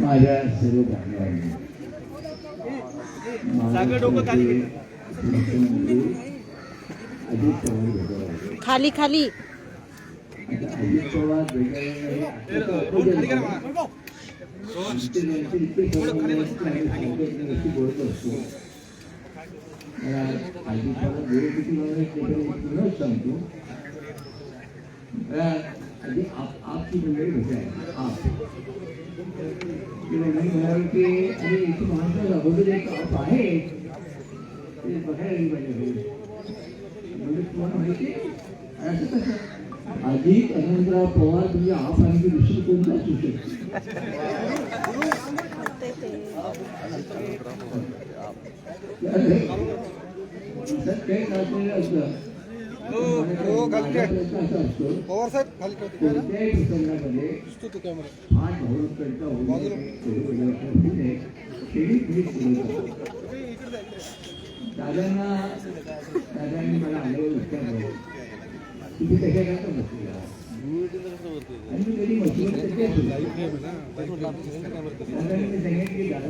माझ्या सर्व बांधवांनी. खाली खाली सांगतो गोष्टी बोलत असतो मला अजित पवार वेळ किती मला पुन्हा सांगतो मला आधी आप आपची मंडळी भेटायला. आप. की मंडळी म्हणाली की अरे इथे महाराष्ट्रात अगोदर एक आप आहे बघायला गेली पाहिजे म्हणजे तुम्हाला माहिती आहे असं कसं अजित अनंतराव पवार आप हो, हो, असतं माझा पवार साहेब खाली कोणत्याही तो कॅमेरा फार दादांना दादांनी मला आल्यावर विचारलं तुम्ही कशा काय बसलेला दादांनी सांगितलं दादा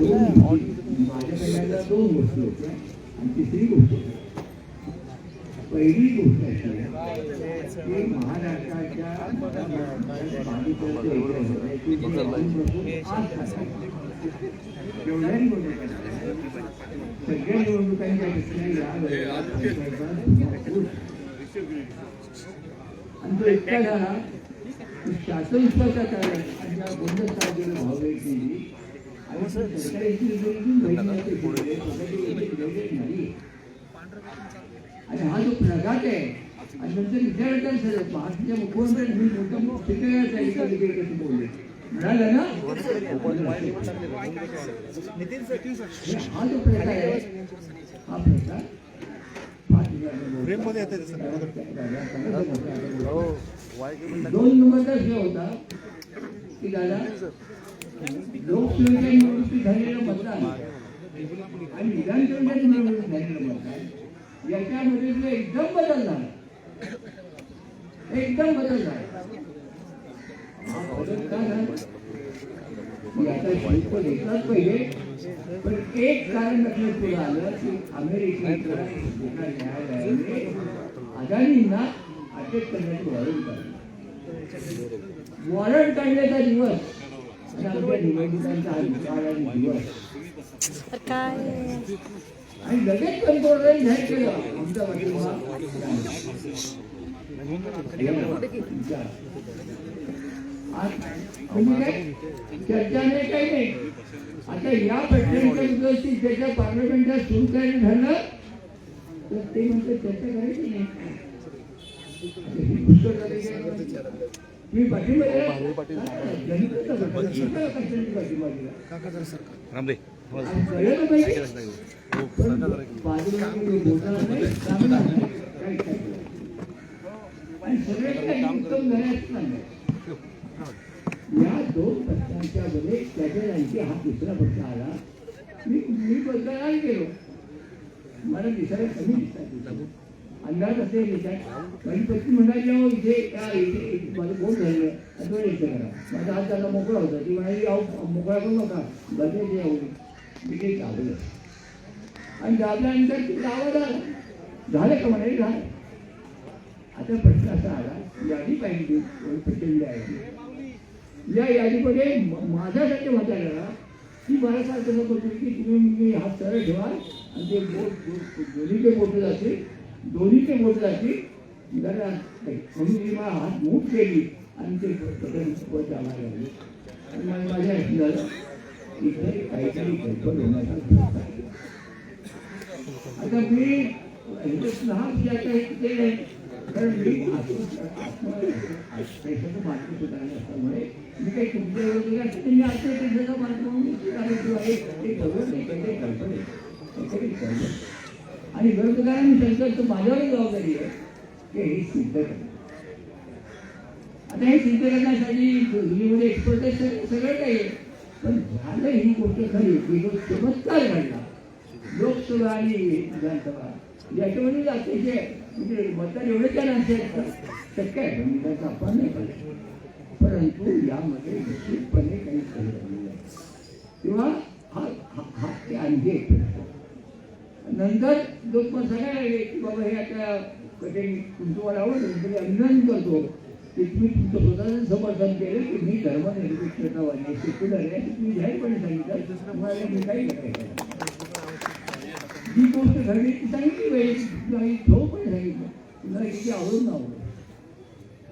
दोन गोष्टी, माझ्या कल्याणाला दोन गोष्टी होत्या आणि तिसरी गोष्ट पहिली गोष्ट अशी की महाराष्ट्राच्या बाधितांचं निवडणुका सगळ्या निवडणुकांच्या आणि तो इतका झाला की शासनविश्वासात बंद साहेबांना भावना केली आणि सरकारची नाही आणि हा जो प्रघात आहे आणि नंतर विचारतात सर महाराष्ट्राच्या मुख्यमंत्र्यांनी मी मोठा शिकायचा एका तिकडे कसं बोलले म्हणालं ना हे हा जो प्रकार आहे हा प्रकार ते. दोन नंबरचा विषय होता की दादा लोकसेवेच्या निवडणुकीत झालेलं मतदान आणि विधानसभेच्या निवडणुकीत झालेलं मतदान याच्यामध्ये जो एकदम बदल झाला एकदम बदल झाला हा बदल घेतलाच पाहिजे पण एक कारण लक्षात तुला आलं की अमेरिकेच्या एका न्यायालयाने अदानींना अटक करण्याची वॉरंट काढली वॉरंट काढण्याचा दिवस आमच्या निवडणुकांचा हा दिवस. तर काय आणि चर्चा नाही काही नाही आता या प्रश्नांच्या त्याच्या पार्लमेंटात सुरू करायचं झालं तर ते म्हणते चर्चा करायची नाही आता पाठिंबा या दोन पक्षांच्या मध्ये त्याच्या हा दुसरा पक्ष आला मी मी बदलायला गेलो मला दिसायला कमी दिसतात अंदाज असे याच्यात आणि पत्नी म्हणाली अहो इथे या इथे माझं बोट झालं करा माझा हात त्याला मोकळा होता. ती म्हणाली अहो मोकळा करू नका. बदलायचे अहो मी गावलं आणि गावल्यानंतर ती गावाला झालं का म्हणे? झालं. आता प्रश्न असा आला यादी पाहिजे प्रचंड आहे या यादीमध्ये म- माझ्यासाठी झाला ती मला सांगत बोलतो की तुम्ही हा हात सरळ ठेवा. आणि ते बोट दोन्ही दोन्हीचे बोट जाते दोन्हीचे बोट जाते जरा म्हणून मी मला हात मूठ केली आणि ते बटन वर चालायला लागले आणि मला माझ्या झालं. इथे काहीतरी आता मी लहान जे आता हे कारण मी पैशाचं मार्ग सुधारणे असल्यामुळे मी काही तुमच्या वगैरे असते मी आत्महत्येचा मार्ग म्हणून मी सुधारले किंवा हे ते गरज कल्पना आहे. कल्पना आणि विरोधकांनी सांगितलं माझ्यावर जबाबदारी आहे की हे सिद्ध करणं आता हे सिद्ध करण्यासाठी एक्सपर्ट सगळं काही भूमिकेखाली विनोद चमत्कार घडला लोकसभा आणि विधानसभा याच्यामध्ये अतिशय म्हणजे मतदान एवढे त्याला असेल शक्य आहे त्याचा आपण नाही परंतु यामध्ये निश्चितपणे काही खरी किंवा हा हा ते आणखी एक नंतर लोक पण सगळ्या की बाबा हे आता कठीण तुमचं मला आवडलं तरी अभिनंदन करतो. तुम्ही तुमचं स्वतःचं समर्थन केलं की मी धर्मनिरपेक्षतावादी सेक्युलर आहे असं तुम्ही जाहीरपणे सांगितलं तुम्हाला मी काही करायचं. जी गोष्ट घडली ती सांगितली पाहिजे तुला पण सांगितलं. तुला किती आवडून आवडलं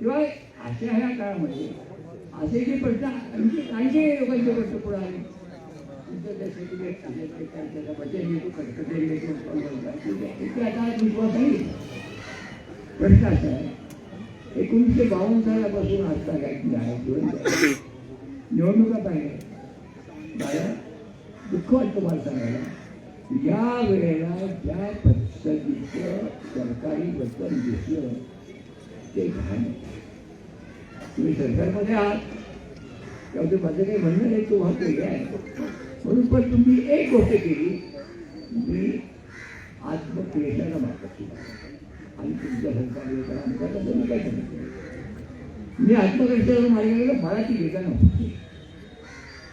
तेव्हा अशा ह्या काळामध्ये असे जे प्रश्न आणखी आणखी लोकांचे प्रश्न पुढे आले. प्रश्न असा आहे एकोणीसशे बावन्न सालापासून आता काय की आहे आहे. निवडणुका पाहिजे दुःख वाटतं मला सांगायला. या वेळेला ज्या पद्धतीचं सरकारी वचन दिसलं ते घाण तुम्ही सरकारमध्ये आहात. तेव्हा ते माझं काही म्हणणं नाही तो वाहतो वेगळा आहे. म्हणून पण तुम्ही एक गोष्ट केली मी आत्मक्लेशाला मागत आणि तुमच्या सरकारने तर आमच्या कसं मी काय सांगितलं मी आत्मक्लेशाला मार्गाला फळाची वेदना होती.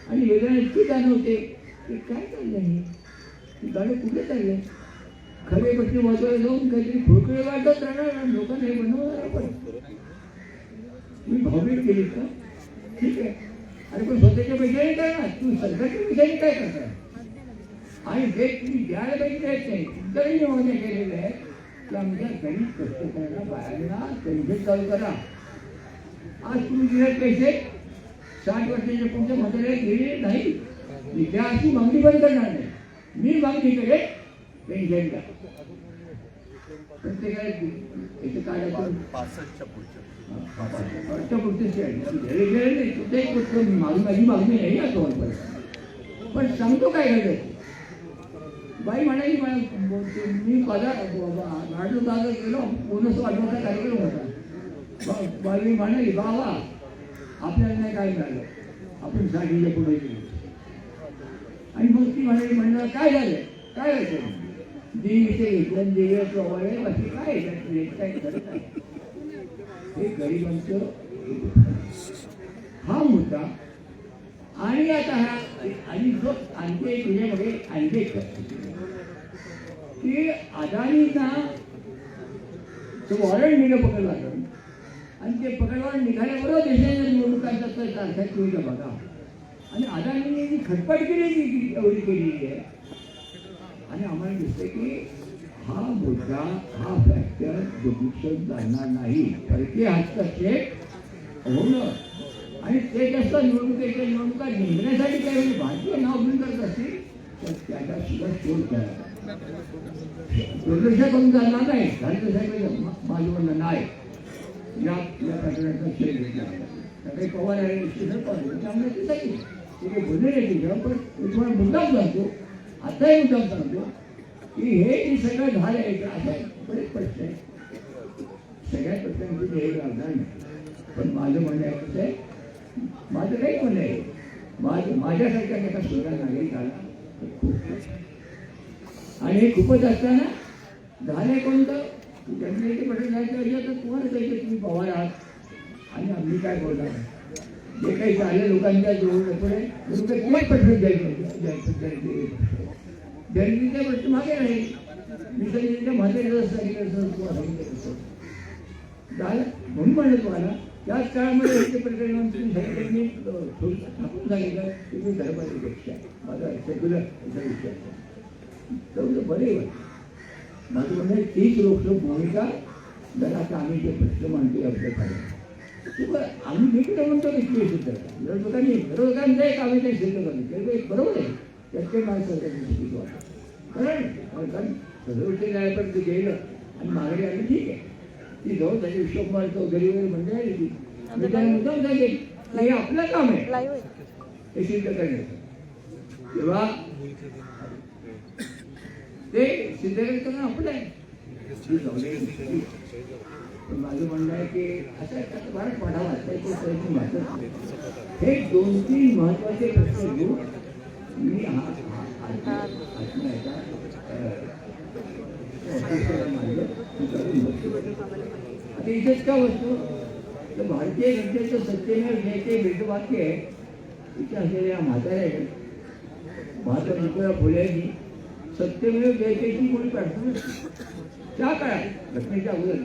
आणि वेदना इतकी जाणवते की काय चाललं हे? ही गाणं कुठे चाललंय? खरे प्रश्न महत्वाला जाऊन काहीतरी खोकळे वाटत राहणार आणि लोकांना हे बनवणार आपण मी भावनिक केली का? ठीक आहे. अरे पण स्वतःच्या पैशाने काय ना? तू सरकारच्या पैशाने काय करणार आणि हे तुम्ही द्यायला पाहिजे नाही. तुमच्याही योजना केलेलं आहे की आमच्या गरीब कष्टकऱ्यांना बायांना पेन्शन चालू करा. आज तुम्ही दिलेत पैसे साठ वर्षाच्या पुढच्या नाही मी त्या अशी मागणी पण करणार नाही. मी मागणी करेन पेन्शनला प्रत्येकाला याचं काढायचं पासष्टच्या पुढच्या कुठेही गोष्ट माझी माझी मागणी नाही पण सांगतो काय घडलं बाई म्हणाली मी पदार लाडू दादा गेलो बोनस वाढवण्याचा कार्यक्रम होता. बा- बाई म्हणाली बाबा आपल्याला नाही काय झालं. आपण साडीच्या पुढे गेलो. आणि मग ती म्हणाली म्हणलं काय झालं? काय व्हायचं देवीचे घेतलं देवी वगैरे बाकी काय काय करत हे गरिबांचं हा मुद्दा आणि आता हा आणि जो आणखी एक तुझ्यामध्ये आणखी एक की अदानीचा तो वॉरंट दिलं पकडला आणि ते पकडवार निघाल्याबरोबर देशाच्या निवडणुकांचा तर तारखा तुम्ही बघा. आणि अदानीने जी खटपट केली ती ती एवढी केलेली आहे. आणि आम्हाला दिसतं की हा मुद्दा हा फॅक्टर दुर्लक्षण जाणार नाही. परकीय हस्तक्षेप होणं? आणि ते जास्त निवडणुकीच्या निवडणुका जिंकण्यासाठी काही भारतीय नाव घेऊन करत असतील तर त्याचा सुद्धा शोध करा म्हणजे दुर्लक्ष करून नाही. झालं माझं म्हणणं नाही. या या प्रकरणाचा श्रेय घेतला काही पवार आहे त्यामुळे ते बोलले नाही तिथं पण मी तुम्हाला मुद्दाम सांगतो. आताही मुद्दाम सांगतो की हे जे सगळं झालं आहे असं बरेच प्रश्न आहे सगळ्या प्रश्नांची ध्येय पण माझं म्हणणं आहे कसं आहे माझं काही म्हणणं आहे. माझं माझ्यासारख्या एका सोळा नागरिक झाला खूप आणि हे खूपच असताना झाले कोणतं? त्यांनी पटेल जायचं असेल तर तुम्हाला जायचं तुम्ही पवार आहात. आणि आम्ही काय बोलणार? जे काही झालं लोकांच्या जवळ पुढे लोक तुम्हाला पटवून द्यायचं द्यायचं जनतेचा प्रश्न मागे नाही मी सांगितलं म्हातारीचं असं सांगितलं झालं. म्हणून म्हणलं तुम्हाला त्याच काळामध्ये हे प्रकरण तुम्ही सांगितलं मी अं, थोडंसं सांगितलं. की मी धर्माची धर्माध्यक्ष आहे माझा सेक्युलर असा विषय आहे. बरे. माझं म्हणणं आहे, तीच रोखोक भूमिका. आता आम्ही जे प्रश्न मांडतो करा किंवा आम्ही कुठे म्हणतो की तुम्ही सिद्ध करा? विरोधकांनी विरोधकांचं एक आम्ही काही सिद्ध करू ते एक बरोबर आहे. त्यात काही मला सरकारने चुकीचं वाटतं कारण कारण सर्वोच्च न्यायालयापर्यंत गेलं आणि मागणी आली ठीक आहे. ती जाऊन त्याचे विश्वकुमार चौधरी वगैरे म्हणजे आली ती मी त्याला मुद्दाम सांगेन? हे आपलं काम आहे. हे सिद्ध करण्याचं. तेव्हा ते सिद्ध करणं आपलं आहे माझं म्हणणं आहे की असं आहे भारत पाठावा प्रयत्न महत्त्वाचे हे दोन तीन महत्त्वाचे प्रश्न घेऊन मी हा आता इथेच का वस्तू तर भारतीय जनतेचं सत्तेने जे भेटवाक्य आहे तिथे असलेल्या म्हाताऱ्या आहेत महात्मा ज्योतिबा फुलेंनी सत्यमेव कोणी प्रार्थना त्या काळात घटनेच्या अगोदर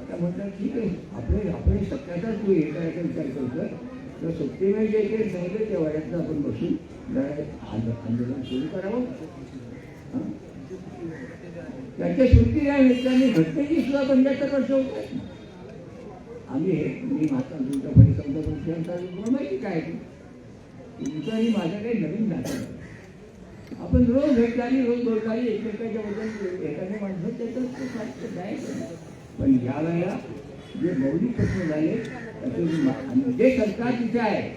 आता म्हटलं ठीक आहे आपले आपण सत्याचा तू हे करायचा विचार करतो तर सत्यमेव काही सांगितलं त्या वयातनं आपण बसून आंदोलन सुरू करावं. त्याच्या शेवटी या निमित्ताने घटनेची सुद्धा पंच्याहत्तर वर्ष होत आम्ही हे मी महात्मा तुमच्या परिसंत तुमच्या माहिती काय तुमचं आणि माझं काही नवीन नातं आपण रोज भेटणारी रोज बोलणारी एकमेकाच्या बद्दल एखाद्या माणसं त्याचं ते फारसं पण या वेळेला जे मौलिक प्रश्न झाले त्याचे जे सरकार तिथे आहे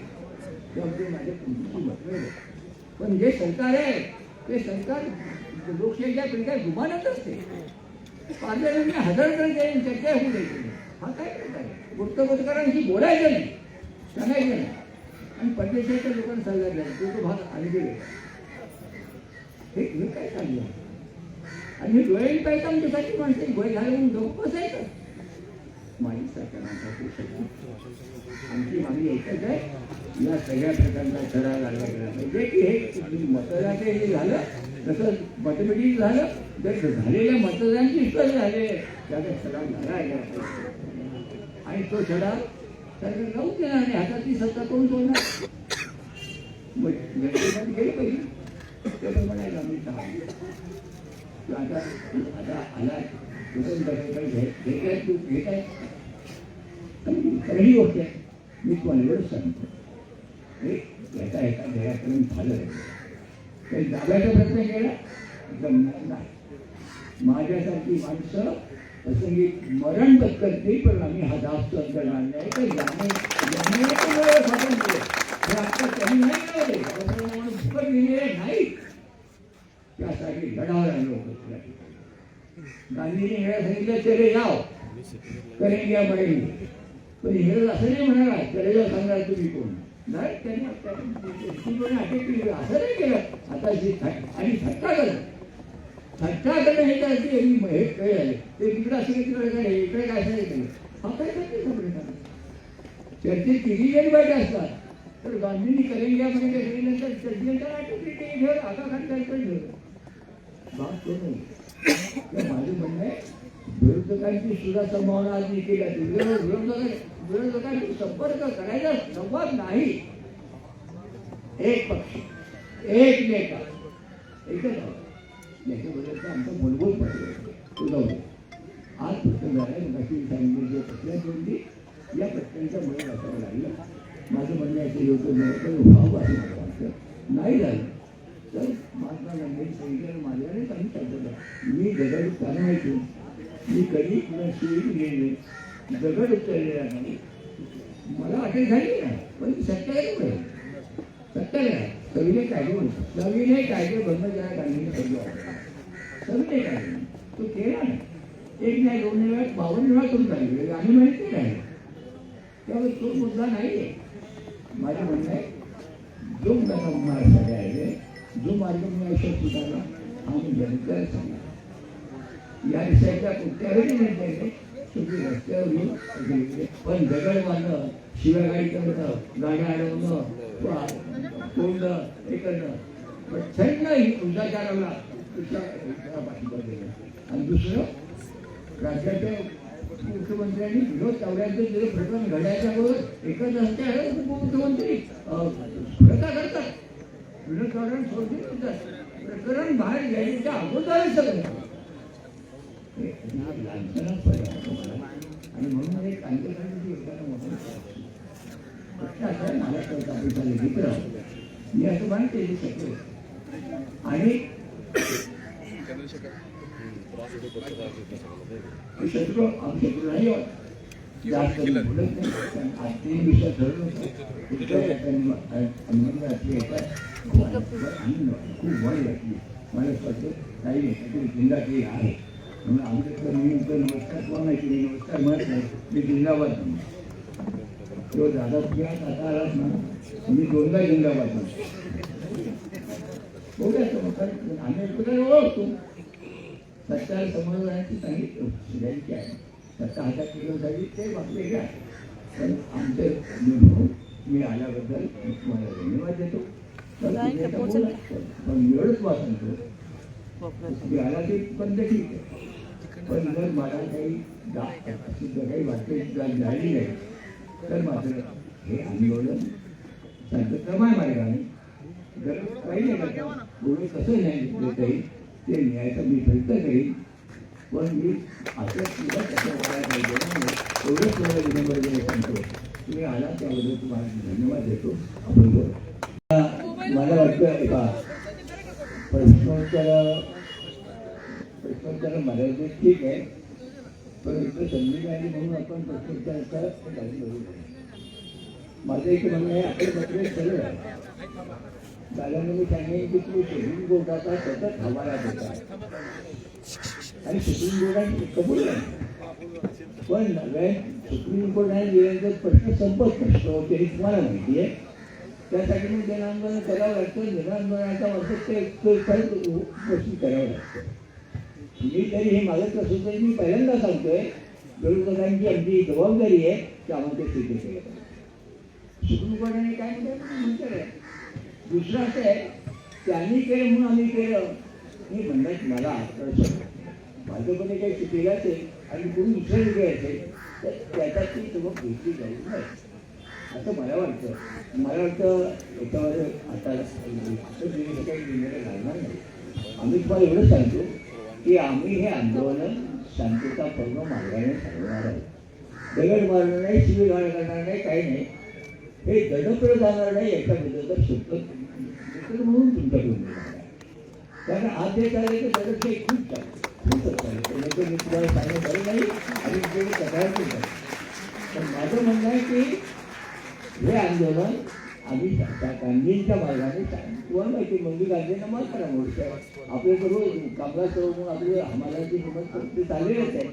ते अगदी माझ्या पूर्वीची मतभेद पण जे सरकार आहे ते सरकार लोकशाहीच्या पिढ्या जुमानत असते. पार्लमेंटने हजार जण जाईल चर्चा होऊ द्यायची हा काय प्रकार आहे? वृत्तपत्रकारांशी बोलायचं नाही. सांगायचं नाही. आणि परदेशाच्या लोकांना सल्ला द्यायचा तो तो भाग आणखी वेगळा. हे हे काय चाललं आहे? आणि हे डोळे पाहिजे आमच्यासाठी माणसं गोय झालं म्हणून लोक बसायचं माहीत सरकारांसाठी सगळं आमची मागणी एकच आहे. या सगळ्या प्रकारचा छडा लागला गेला पाहिजे की हे मतदानाचे हे झालं तसं मतपेटी झालं तर झालेल्या मतदानाची सुद्धा झाले त्याचा छडा झाला गेला पाहिजे. आणि तो छडा सरकार लावून देणार नाही हातातली सत्ता करून सोडणार मग जनतेमध्ये गेलं पाहिजे. ते म्हणायला आम्ही सांगितलं आता आता आला कुठून काही घेत आहे तू घेत आहे पहिली होते मी तुम्हाला एवढंच सांगतो हे याचा एका घरापर्यंत झालं काही जागाचा प्रश्न केला जमणार नाही माझ्यासारखी माणसं प्रसंगी मरण पत्करते पण आम्ही हा दाब सहन करणार आहे? तर जाणे जाण्याचं स्वातंत्र्य आता कमी नाही लावले म्हणून फुकट दिलेले नाही त्यासाठी लढावं लागलो होतं हे सांगितलं चले जाओ करेंगे या पण इंग्रज असं नाही म्हणाला चले जाऊ सांगणार तुम्ही कोण नाही त्यांनी अटक केली असं नाही केलं आता जी आणि थट्टा करणं थट्टा करणं हे तर अगदी हे काय ते तिकडं असं तिकडे काय इकडे काय असं नाही हा काय करते चर्चेत तिघी जरी वाईट असतात. तर गांधींनी करेंगे म्हणजे सांगितल्यानंतर चर्चेनंतर अटक केली ते घेऊन आता खाली काय घेऊन बाप तो माझं म्हणणं आहे विरोधकांची सुद्धा संभावना आज मी केली आहे विरोधक विरोधकांशी संपर्क करायचा संवाद नाही. एक पक्ष एक नेता. एकच आहे. याच्याबद्दलचा आमचा मूलभूत प्रश्न आहे. आज प्रश्न झाला आहे बाकी सांगितले जे प्रश्न होती या प्रश्नांच्या मुळे वाचावं लागलं माझं म्हणणं आहे की लोक भाव आहे वाटतं नाही झालं. तर महात्मा गांधी सांगितलं माझ्याने काही सांगितलं मी दगड उत्तर मी कधी कुणा शिवी गेले दगड उचललेला नाही. मला अटक झाली नाही. पण ती सत्य आहे कुठे नाही सविनय कायदे म्हणतो सविनय कायदे बंद करा गांधीने सांगितलं सविनय कायदे. तो केला नाही. एक नाही दोन वेळा बावन्न वेळा करून काढले आणि माहिती नाही. त्यामुळे तो मुद्दा नाही आहे माझे म्हणणे जो मला मार्ग आहे जो मार्ग मी आयुष्यात स्वीकारला आम्ही जनतेला सांगा. या विषयाच्या कुठल्याही निर्णय नाही तुम्ही रस्त्यावर येऊन पण दगड बांधणं शिवागाडी करणं गाड्या अडवणं वा तोंड हे करणं. पण थंड ही हिंसाचाराला तुझ्या पाठिंबा देणं आणि दुसरं राज्याच्या मुख्यमंत्र्यांनी विनोद तावड्यांचं जे प्रकरण घडायच्या बरोबर एकच असते आहे उपमुख्यमंत्री अं, करतात. विनोद तावड्यांना सोडून करतात प्रकरण बाहेर घ्यायच्या अगोदरच सगळं हे पर्याय आणि म्हणून एक कांदेकरांची एखादा मोठा प्रश्न मला कळत आपली मित्र मी असं मानते सगळे आणि शत्रू शत्रू नाही तीन खूप आनंद वाटली मला काही नाही जिंदा आहे म्हणून मी नमस्कार. कोण नाही नमस्कार म्हणत नाही मी जिंदाबाद म्हणतो तो दादा ना मी दोनदा जिंदाबाद म्हणतो बघूया आम्ही ओळखतो समोर राहायची सांगितलं. शिरायची आहे. सत्ता हातात बाकी वेगळे आहे. पण आमचे अनुभव मी आल्याबद्दल मी तुम्हाला धन्यवाद देतो. पण. पण एवढंच वाचतो तुम्ही आला ते बंद ठीक आहे. पण जर मला काही दा- सुद्धा काही वाटत झाली नाही तर मात्र हे आंदोलन शांततामय मार्गाने जर काही नाही करता पुढे कसं नाही येईल? ते न्यायाचा मी प्रयत्न करीन पण मी असं सुद्धा कसं करायला पाहिजे एवढंच तुम्हाला विनम्रतेने सांगतो तुम्ही आला त्याबद्दल तुम्हाला धन्यवाद देतो आपण बोलू मला वाटतं एका प्रश्नोत्तर प्रश्नोत्तर मर्यादित ठीक आहे पण इथं संधी मिळाली म्हणून आपण प्रश्नोत्तराचा काही करू माझं एक म्हणणं आहे आपण पत्र सरळ आहे दादांनी त्याने सांगेन की सुप्रीम कोर्टाचा सतत हवाला देता आणि सुप्रीम कोर्टाने कबूल नाही. पण नव्हे सुप्रीम कोर्टाने दिल्यानंतर प्रश्न संपत प्रश्न होते हे तुम्हाला माहिती आहे. त्यासाठी मग जनांदोलन करावं लागतं. जनांदोलनाचा आंदोलनाचा ते परत प्रश्न करावं लागतं. मी तरी हे मागत असून तरी मी पहिल्यांदा सांगतोय विरोधकांची आमची जबाबदारी आहे की आम्हाला ते सिद्ध केलं सुप्रीम कोर्टाने काय म्हणतात नंतर आहे. दुसरं असं आहे त्यांनी केलं म्हणून आम्ही केलं. हे म्हणण्यात मला आकर्षण भाजपने काही चुकीला असेल आणि कोणी दुसरं वेगळे असेल तर त्याच्यात ती सबक घेतली जाऊ नये. असं मला वाटतं. मला वाटतं याच्यावर आता काही निर्णय घालणार नाही. आम्ही तुम्हाला एवढंच सांगतो की आम्ही हे आंदोलन शांततापूर्ण मार्गाने चालवणार आहोत. दगड मारणार नाही शिवीगाळ करणार नाही काही नाही. हे दडपलं जाणार नाही याच्याबद्दल तर सुद्धा मित्र म्हणून तुमच्याकडून येणार आहे. कारण आज जे चालले ते दडप हे खूप चालले खूपच चालले मी तुम्हाला सांगणं बरं नाही आणि तुमच्याकडे तक्रार पण नाही पण माझं म्हणणं आहे की हे आंदोलन आम्ही त्या गांधींच्या मार्गाने तुम्हाला माहिती आहे, गांधींना माफ करा म्हणून आपले सर्व कामगार सर्व म्हणून आपले आम्हाला जे मदत ते चाललेलंच आहे.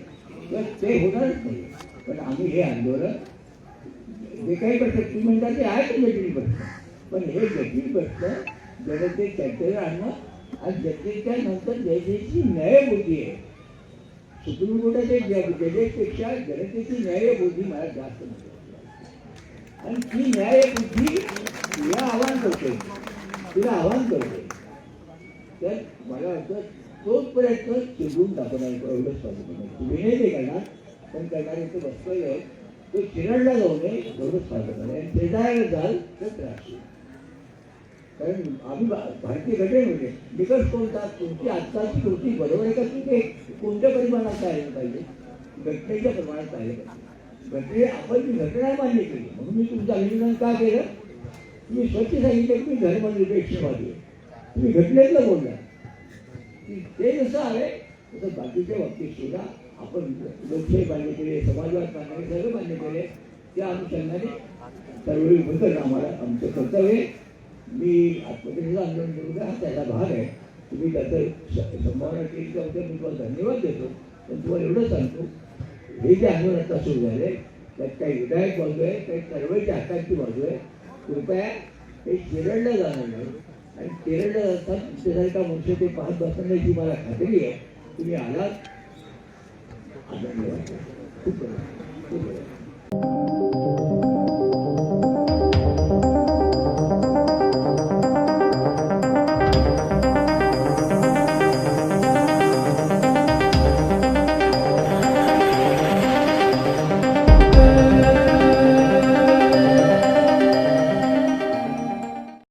तर ते होणारच नाही. पण आम्ही हे आंदोलन जे काही प्रश्न तुम्ही म्हणता ते आहे ते जटिल प्रश्न. पण हे जटिल प्रश्न जनते चर्चेला आणणं आणि जनतेच्या नंतर जनतेची न्यायबुद्धी आहे. सुप्रीम जग जजेसपेक्षा जनतेची न्यायबुद्धी मला जास्त म्हणते आणि ती न्यायबुद्धी तिला आव्हान करते तिला आव्हान करते तर मला वाटतं तोच प्रयत्न चिडून दाखवणार एवढंच पाहिजे तुम्ही नाही ते करणार. पण करणारे ते बसलेले आहे तो चिरडला जाऊ नये एवढंच पाहिजे आणि शेजाऱ्याला जाल तर त्रास होईल. कारण आम्ही भा- भारतीय घटनेमध्ये निकष कोणता तुमची आजकालची कृती बरोबर आहे का तुम्ही कोणत्या परिमाणात राहिलं पाहिजे? घटनेच्या प्रमाणात राहिलं पाहिजे. घटने आपण ती घटना मान्य केली म्हणून मी तुमचं अभिनंदन का केलं? तुम्ही स्वच्छ सांगितलं की मी धर्मनिरपेक्षवादी आहे. तुम्ही घटनेतलं बोलला. की ते जसं आहे तसं बाकीच्या बाबतीत सुद्धा आपण लोकशाही मान्य केले समाजवाद मान्य केले सगळं मान्य केले त्या अनुषंगाने त्यावेळी होतं आम्हाला. आमचं कर्तव्य आहे. मी आत्महत्येचं आंदोलन करू हा त्याचा भाग आहे. तुम्ही त्याचं संभावना केली त्याबद्दल मी तुम्हाला धन्यवाद देतो. पण तुम्हाला एवढं सांगतो हे जे आंदोलन आता सुरू झाले त्यात काही विधायक बाजू आहे काही चळवळीच्या हक्काची बाजू आहे. कृपया हे चिरडलं जाणार नाही. आणि चिरडलं जातात तुमच्यासारखा मनुष्य ते पाहत बसण्याची मला खात्री आहे. तुम्ही आलात. आनंद खूप खूप